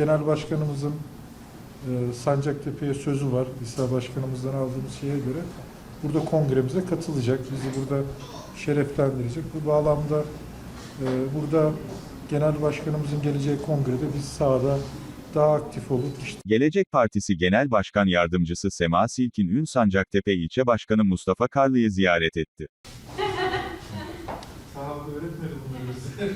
Genel Başkanımızın e, Sancaktepe'ye sözü var. İsa Başkanımızdan aldığımız şeye göre burada kongremize katılacak. Bizi burada şereflendirecek. Bu bağlamda e, burada Genel Başkanımızın geleceği kongrede biz sahada daha aktif olup işte Gelecek Partisi Genel Başkan Yardımcısı Sema Silkin Ün Sancaktepe İlçe Başkanı Mustafa Karlı'yı ziyaret etti. Sahada öğretmedim bunları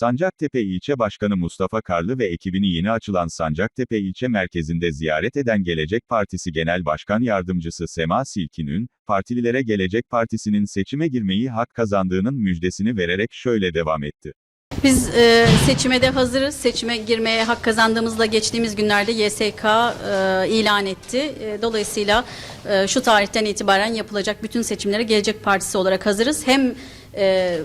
Sancaktepe İlçe Başkanı Mustafa Karlı ve ekibini yeni açılan Sancaktepe İlçe Merkezi'nde ziyaret eden Gelecek Partisi Genel Başkan Yardımcısı Sema Silkin'ün, partililere Gelecek Partisi'nin seçime girmeyi hak kazandığının müjdesini vererek şöyle devam etti. Biz e, seçime de hazırız. Seçime girmeye hak kazandığımızda geçtiğimiz günlerde YSK e, ilan etti. E, dolayısıyla e, şu tarihten itibaren yapılacak bütün seçimlere Gelecek Partisi olarak hazırız. Hem e,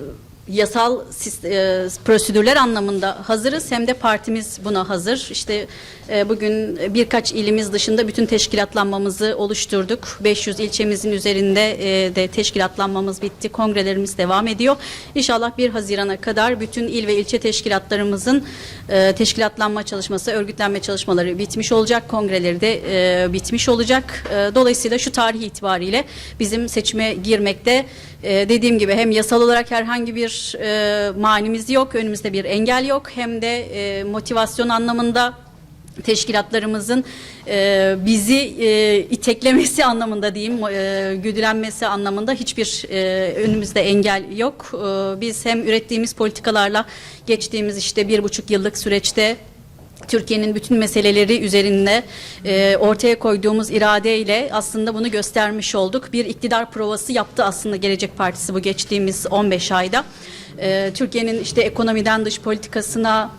yasal e, prosedürler anlamında hazırız hem de partimiz buna hazır. İşte e, bugün birkaç ilimiz dışında bütün teşkilatlanmamızı oluşturduk. 500 ilçemizin üzerinde e, de teşkilatlanmamız bitti. Kongrelerimiz devam ediyor. İnşallah 1 Haziran'a kadar bütün il ve ilçe teşkilatlarımızın e, teşkilatlanma çalışması, örgütlenme çalışmaları bitmiş olacak. Kongreleri de e, bitmiş olacak. E, dolayısıyla şu tarih itibariyle bizim seçime girmekte e, dediğim gibi hem yasal olarak herhangi bir e, manimiz yok, önümüzde bir engel yok. Hem de e, motivasyon anlamında teşkilatlarımızın e, bizi e, iteklemesi anlamında diyeyim, e, güdülenmesi anlamında hiçbir e, önümüzde engel yok. E, biz hem ürettiğimiz politikalarla geçtiğimiz işte bir buçuk yıllık süreçte Türkiye'nin bütün meseleleri üzerinde e, ortaya koyduğumuz iradeyle aslında bunu göstermiş olduk. Bir iktidar provası yaptı aslında Gelecek Partisi bu geçtiğimiz 15 ayda. E, Türkiye'nin işte ekonomiden dış politikasına,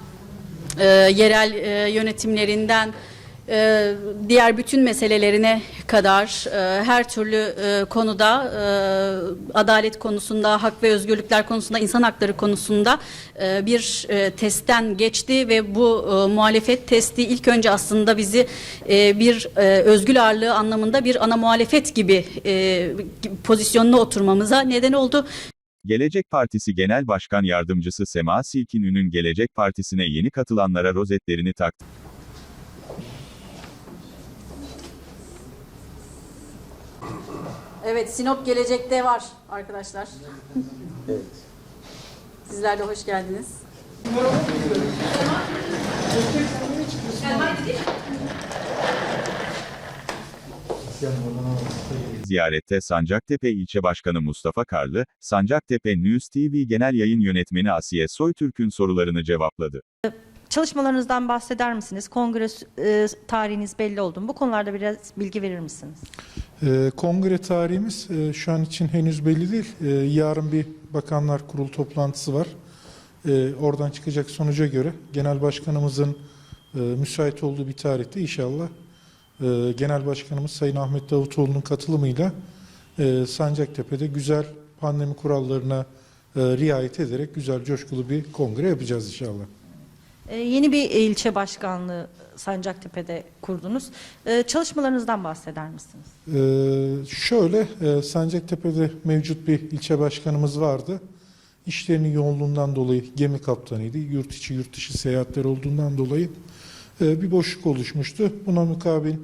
e, yerel e, yönetimlerinden e, diğer bütün meselelerine kadar e, her türlü e, konuda e, adalet konusunda, hak ve özgürlükler konusunda, insan hakları konusunda bir testten geçti ve bu e, muhalefet testi ilk önce aslında bizi bir e, ağırlığı anlamında bir ana muhalefet gibi pozisyonuna oturmamıza neden oldu. Gelecek Partisi Genel Başkan Yardımcısı Sema Silkin Ün'ün Gelecek Partisi'ne yeni katılanlara rozetlerini taktı. Evet, Sinop gelecekte var arkadaşlar. Evet. Sizler de hoş geldiniz. Ziyarette Sancaktepe İlçe Başkanı Mustafa Karlı, Sancaktepe News TV Genel Yayın Yönetmeni Asiye Soytürk'ün sorularını cevapladı. Çalışmalarınızdan bahseder misiniz? Kongre e, tarihiniz belli oldu mu? Bu konularda biraz bilgi verir misiniz? Ee, kongre tarihimiz e, şu an için henüz belli değil. Ee, yarın bir bakanlar kurulu toplantısı var. Ee, oradan çıkacak sonuca göre genel başkanımızın e, müsait olduğu bir tarihte inşallah e, genel başkanımız Sayın Ahmet Davutoğlu'nun katılımıyla e, Sancaktepe'de güzel pandemi kurallarına e, riayet ederek güzel coşkulu bir kongre yapacağız inşallah. E, yeni bir ilçe başkanlığı Sancaktepe'de kurdunuz. E, çalışmalarınızdan bahseder misiniz? Ee, şöyle, e, Sancaktepe'de mevcut bir ilçe başkanımız vardı. İşlerinin yoğunluğundan dolayı gemi kaptanıydı. Yurt içi yurt dışı seyahatler olduğundan dolayı e, bir boşluk oluşmuştu. Buna mukabil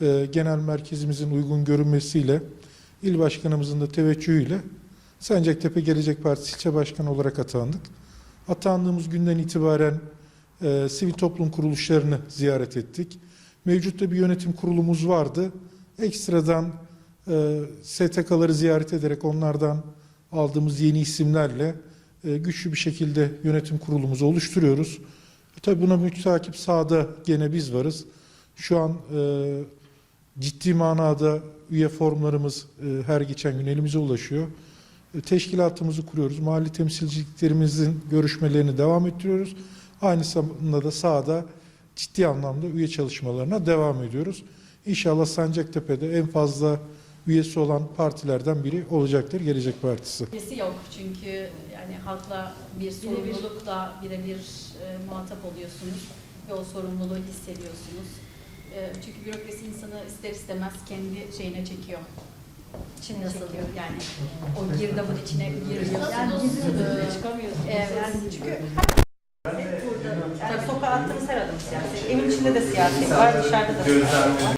e, genel merkezimizin uygun görünmesiyle, il başkanımızın da teveccühüyle Sancaktepe Gelecek Partisi ilçe başkanı olarak atandık. Atandığımız günden itibaren e, sivil toplum kuruluşlarını ziyaret ettik. Mevcutta bir yönetim kurulumuz vardı. Ekstradan e, STK'ları ziyaret ederek onlardan aldığımız yeni isimlerle e, güçlü bir şekilde yönetim kurulumuzu oluşturuyoruz. E, tabii buna mütakip sahada gene biz varız. Şu an e, ciddi manada üye formlarımız e, her geçen gün elimize ulaşıyor. E, teşkilatımızı kuruyoruz. Mahalli temsilciliklerimizin görüşmelerini devam ettiriyoruz. Aynı zamanda da sahada ciddi anlamda üye çalışmalarına devam ediyoruz. İnşallah Sancaktepe'de en fazla üyesi olan partilerden biri olacaktır Gelecek Partisi. Birisi yok çünkü yani halkla bir sorumlulukla birebir e, muhatap oluyorsunuz ve o sorumluluğu hissediyorsunuz. E, çünkü bürokrasi insanı ister istemez kendi şeyine çekiyor. için nasıl yani o girdabın içine giriyorsunuz. Yani çıkamıyorsunuz. Evet. çünkü Yani sokağa attığımız her adım siyasi. Evin içinde de siyaset var, dışarıda da siyaset var.